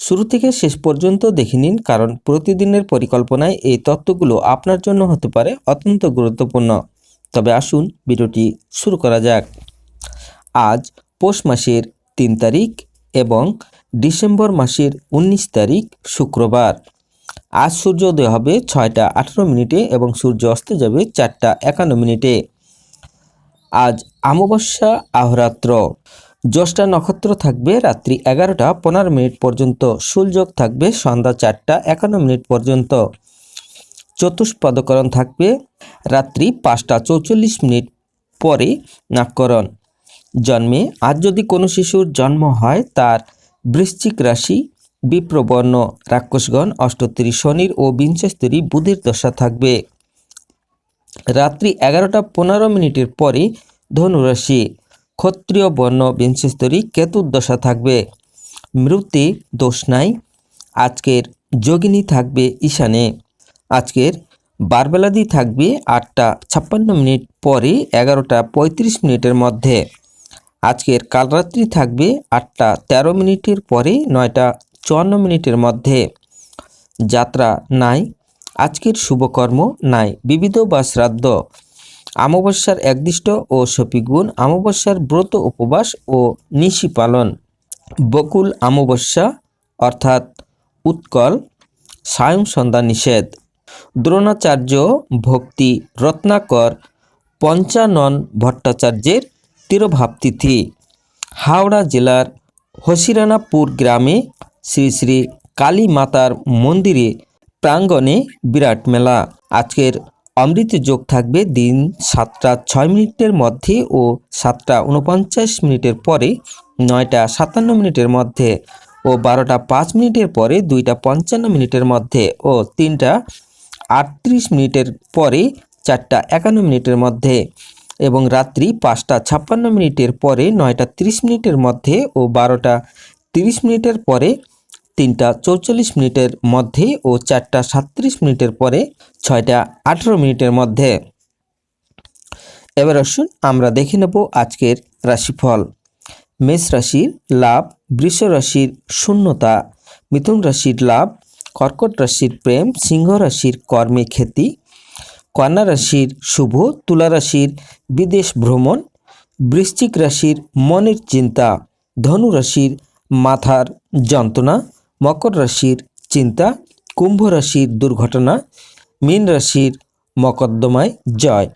শুরু থেকে শেষ পর্যন্ত দেখে নিন, কারণ প্রতিদিনের পরিকল্পনায় এই তত্ত্বগুলো আপনার জন্য হতে পারে অত্যন্ত গুরুত্বপূর্ণ। তবে আসুন ভিডিওটি শুরু করা যাক। আজ পৌষ মাসের তিন তারিখ এবং ডিসেম্বর মাসের উনিশ তারিখ শুক্রবার। আজ সূর্যোদয় হবে ছয়টা আঠারো মিনিটে এবং সূর্য অস্ত যাবে চারটা একান্ন মিনিটে। আজ অমাবস্যা আহরাত্র। জ্যৈষ্ঠা নক্ষত্র থাকবে রাত্রি এগারোটা পনেরো মিনিট পর্যন্ত, সূর্যোগ থাকবে সন্ধ্যা চারটা একান্ন মিনিট পর্যন্ত। চতুষ্পদকরণ থাকবে রাত্রি পাঁচটা চৌচল্লিশ মিনিট পরে নাককরণ। জন্মে আজ যদি কোনো শিশুর জন্ম হয়, তার বৃশ্চিক রাশি, বিপ্রবর্ণ রাক্ষসগণ অষ্টত্রী শনির ও বিংশস্তরী বুধের দশা থাকবে। রাত্রি এগারোটা পনেরো মিনিটের পরে ধনুরাশি। ক্ষত্রিয় বর্ণ বিংশস্তরী কেতুর দশা থাকবে। মৃত্যু দোষ নাই। আজকের যোগিনী থাকবে ঈশানে। আজকের বারবেলাদি থাকবে আটটা ছাপ্পান্ন মিনিট পরে এগারোটা পঁয়ত্রিশ মিনিটের মধ্যে। আজকের কালরাত্রি থাকবে আটটা তেরো মিনিটের পরে নয়টা চুয়ান্ন মিনিটের মধ্যে। যাত্রা নাই। আজকের শুভকর্ম নাই। বিবিধ বা শ্রাদ্ধ। অমাবস্যার একদিষ্ট ও সপিগুণ, অমাবস্যার ব্রত উপবাস ও নিশি পালন। বকুল অমাবস্যা, অর্থাৎ উৎকল, সায়ং সন্ধ্যা নিষেধ। দ্রোণাচার্য ভক্তি রত্নাকর পঞ্চানন ভট্টাচার্যের তিরোভাব তিথি হাওড়া জেলার হসিরানাপুর গ্রামে শ্রী শ্রী কালী মাতার মন্দিরে প্রাঙ্গণে বিরাট মেলা। আজকের অমৃত যোগ থাকবে দিন সাতটা ছয় মিনিটের মধ্যে ও সাতটা উনপঞ্চাশ মিনিটের পরে, নয়টা সাতান্ন মিনিটের মধ্যে ও বারোটা পাঁচ মিনিটের পরে, দুইটা পঞ্চান্ন মিনিটের মধ্যে ও তিনটা আটত্রিশ মিনিটের পরে, চারটা একান্ন মিনিটের মধ্যে এবং রাত্রি পাঁচটা ছাপ্পান্ন মিনিটের পরে, নয়টা তিরিশ মিনিটের মধ্যে ও বারোটা তিরিশ মিনিটের পরে তিনটা চৌচল্লিশ মিনিটের মধ্যে ও চারটা সাতত্রিশ মিনিটের পরে ছয়টা আঠেরো মিনিটের মধ্যে। এবার আসুন আমরা দেখে নেব আজকের রাশিফল। মেষ রাশির লাভ, বৃষ রাশির শূন্যতা, মিথুন রাশির লাভ, কর্কট রাশির প্রেম, সিংহ রাশির কর্মে খ্যাতি কন্যা রাশির শুভ, তুলা রাশির বিদেশ ভ্রমণ, বৃশ্চিক রাশির মনের চিন্তা, ধনু রাশির মাথার যন্ত্রণা মকর রাশির চিন্তা কুম্ভ রাশির দুর্ঘটনা মীন রাশির মকদ্দমায় জয়।